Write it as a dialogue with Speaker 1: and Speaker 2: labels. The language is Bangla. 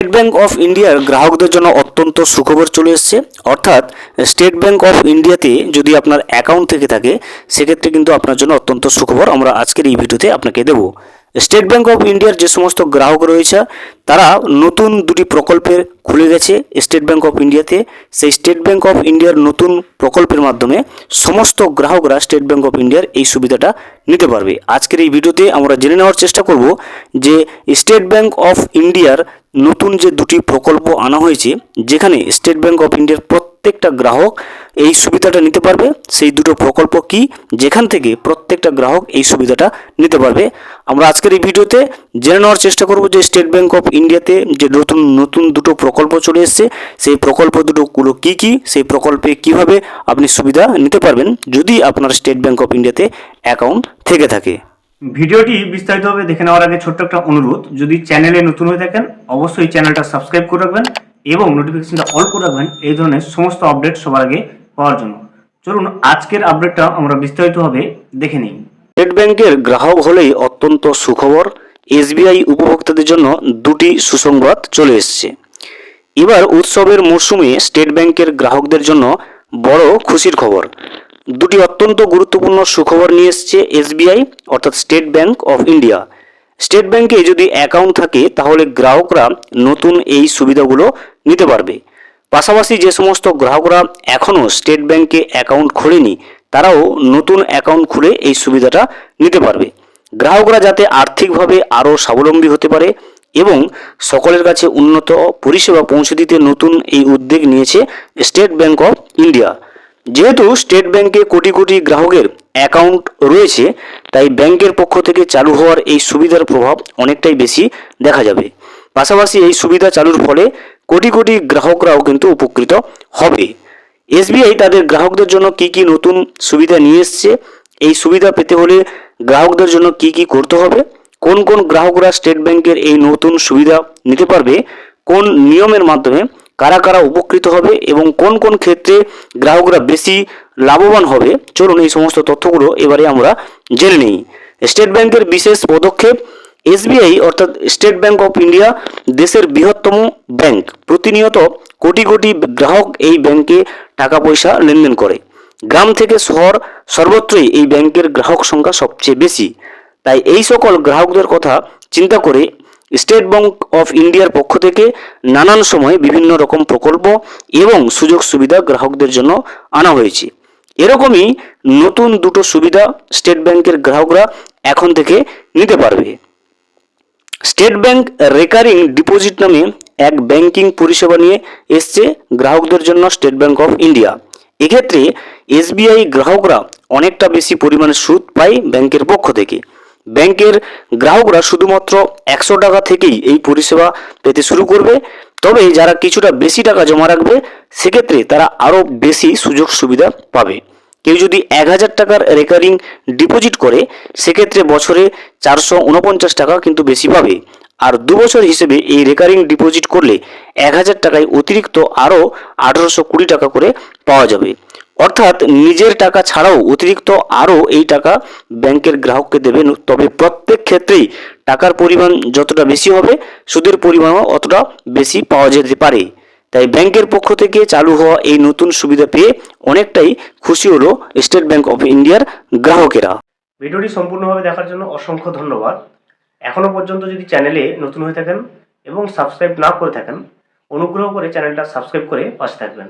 Speaker 1: স্টেট ব্যাংক অফ ইন্ডিয়ার গ্রাহকদের জন্য অত্যন্ত সুখবর চলে এসেছে। অর্থাৎ স্টেট ব্যাংক অফ ইন্ডিয়াতে যদি আপনার অ্যাকাউন্ট থেকে থাকে, সেক্ষেত্রে কিন্তু আপনার জন্য অত্যন্ত সুখবর আমরা আজকের এই ভিডিওতে আপনাকে দেবো। স্টেট ব্যাংক অফ ইন্ডিয়ার যে সমস্ত গ্রাহক রয়েছে, তারা নতুন দুটি প্রকল্পের খুলে গেছে স্টেট ব্যাংক অফ ইন্ডিয়াতে সেই স্টেট ব্যাংক অফ ইন্ডিয়ার নতুন প্রকল্পের মাধ্যমে সমস্ত গ্রাহকরা স্টেট ব্যাংক অফ ইন্ডিয়ার এই সুবিধাটা নিতে পারবে। আজকের এই ভিডিওতে আমরা জেনে নেওয়ার চেষ্টা করব যে স্টেট ব্যাংক অফ ইন্ডিয়ার নতুন যে দুটি প্রকল্প আনা হয়েছে, যেখানে স্টেট ব্যাঙ্ক অফ ইন্ডিয়ার প্রত্যেকটা গ্রাহক এই সুবিধাটা নিতে পারবে, সেই দুটো প্রকল্প কি যেখান থেকে প্রত্যেকটা গ্রাহক এই সুবিধাটা নিতে পারবে। আমরা আজকের এই ভিডিওতে জেনে নেওয়ার চেষ্টা করব যে স্টেট ব্যাঙ্ক অফ ইন্ডিয়াতে যে নতুন নতুন দুটো প্রকল্প চলে এসেছে, সেই প্রকল্প দুটোগুলো কি কি, সেই প্রকল্পে কীভাবে আপনি সুবিধা নিতে পারবেন, যদি আপনার স্টেট ব্যাঙ্ক অফ ইন্ডিয়াতে অ্যাকাউন্ট থেকে থাকে।
Speaker 2: ভিডিওটি বিস্তারিতভাবে দেখে নেওয়ার আগে ছোট্ট একটা অনুরোধ, যদি চ্যানেলে নতুন হয়ে থাকেন, অবশ্যই চ্যানেলটা সাবস্ক্রাইব করে রাখবেন এবং নোটিফিকেশনটা অল করে রাখবেন, এই ধরনের সমস্ত আপডেট সবার আগে পাওয়ার জন্য। চলুন, আজকের আপডেটটা আমরা বিস্তারিতভাবে দেখে নিই।
Speaker 1: স্টেট ব্যাংকের গ্রাহক হলেই অত্যন্ত সুখবর এসবিআই উপভোক্তাদের জন্য দুটি সুসংবাদ চলে এসছে। এবার উৎসবের মরশুমে স্টেট ব্যাংকের গ্রাহকদের জন্য বড় খুশির খবর। দুটি অত্যন্ত গুরুত্বপূর্ণ সুখবর নিয়ে এসছে এসবিআই, অর্থাৎ state bank of India. State ব্যাংকে যদি অ্যাকাউন্ট থাকে, তাহলে গ্রাহকরা নতুন এই সুবিধাগুলো নিতে পারবে। পাশাপাশি যে সমস্ত গ্রাহকরা এখনও স্টেট ব্যাংকে অ্যাকাউন্ট খোলেনি, তারাও নতুন অ্যাকাউন্ট খুলে এই সুবিধাটা নিতে পারবে। গ্রাহকরা যাতে আর্থিকভাবে আরও স্বাবলম্বী হতে পারে এবং সকলের কাছে উন্নত পরিষেবা পৌঁছে দিতে নতুন এই উদ্যোগ নিয়েছে স্টেট ব্যাংক অফ ইন্ডিয়া। যেহেতু স্টেট ব্যাংকে কোটি কোটি গ্রাহকের অ্যাকাউন্ট রয়েছে, তাই ব্যাংকের পক্ষ থেকে চালু হওয়ার এই সুবিধার প্রভাব অনেকটাই বেশি দেখা যাবে। পাশাপাশি এই সুবিধা চালুর ফলে কোটি কোটি গ্রাহকরাও কিন্তু উপকৃত হবে। এসবিআই তাদের গ্রাহকদের জন্য কি কি নতুন সুবিধা নিয়ে এসছে, এই সুবিধা পেতে হলে গ্রাহকদের জন্য কি কি করতে হবে, কোন কোন গ্রাহকরা স্টেট ব্যাংকের এই নতুন সুবিধা নিতে পারবে, কোন নিয়মের মাধ্যমে কারা কারা উপকৃত হবে এবং কোন কোন ক্ষেত্রে গ্রাহকরা বেশি লাভবান হবে, চলুন এই সমস্ত তথ্যগুলো এবারে আমরা জেনে নিই। স্টেট ব্যাংকের বিশেষ পদক্ষেপ, এসবিআই অর্থাৎ স্টেট ব্যাংক অফ ইন্ডিয়া, দেশের বৃহত্তম ব্যাংক। প্রতিনিয়ত কোটি কোটি গ্রাহক এই ব্যাংকে টাকা পয়সা লেনদেন করে। গ্রাম থেকে শহর সর্বত্রই এই ব্যাংকের গ্রাহক সংখ্যা সবচেয়ে বেশি। তাই এই সকল গ্রাহকদের কথা চিন্তা করে স্টেট ব্যাংক অফ ইন্ডিয়ার পক্ষ থেকে নানান সময় বিভিন্ন রকম প্রকল্প এবং সুযোগ সুবিধা গ্রাহকদের জন্য আনা হয়েছে। এরকমই নতুন দুটো সুবিধা স্টেট ব্যাংকের গ্রাহকরা এখন থেকে নিতে পারবে। স্টেট ব্যাংক রেকারিং ডিপোজিট নামে এক ব্যাংকিং পরিষেবা নিয়ে এসছে গ্রাহকদের জন্য স্টেট ব্যাংক অফ ইন্ডিয়া। এক্ষেত্রে এসবিআই গ্রাহকরা অনেকটা বেশি পরিমাণে সুদ পায় ব্যাংকের পক্ষ থেকে। ব্যাংকের গ্রাহকরা শুধুমাত্র একশো টাকা থেকেই এই পরিষেবা পেতে শুরু করবে। তবে যারা কিছুটা বেশি টাকা জমা রাখবে, সেক্ষেত্রে তারা আরও বেশি সুযোগ সুবিধা পাবে। কেউ যদি এক হাজার টাকার রেকারিং ডিপোজিট করে, সেক্ষেত্রে বছরে চারশো উনপঞ্চাশ টাকা কিন্তু বেশি পাবে। আর দু বছর হিসেবে এই রেকারিং ডিপোজিট করলে এক হাজার টাকায় অতিরিক্ত আরও আঠারোশো কুড়ি টাকা করে পাওয়া যাবে। অর্থাৎ নিজের টাকা ছাড়াও অতিরিক্ত আরও এই টাকা ব্যাংকের গ্রাহককে দেবে তবে প্রত্যেক ক্ষেত্রেই টাকার পরিমাণ যতটা বেশি হবে, সুদের পরিমাণও অতটা বেশি পাওয়া যেতে পারে। তাই ব্যাংকের পক্ষ থেকে চালু হওয়া এই নতুন সুবিধা পেয়ে অনেকটাই খুশি হলো স্টেট ব্যাংক অফ ইন্ডিয়ার গ্রাহকেরা।
Speaker 2: ভিডিওটি সম্পূর্ণভাবে দেখার জন্য অসংখ্য ধন্যবাদ। এখনও পর্যন্ত যদি চ্যানেলে নতুন হয়ে থাকেন এবং সাবস্ক্রাইব না করে থাকেন, অনুগ্রহ করে চ্যানেলটা সাবস্ক্রাইব করে পাশে থাকবেন।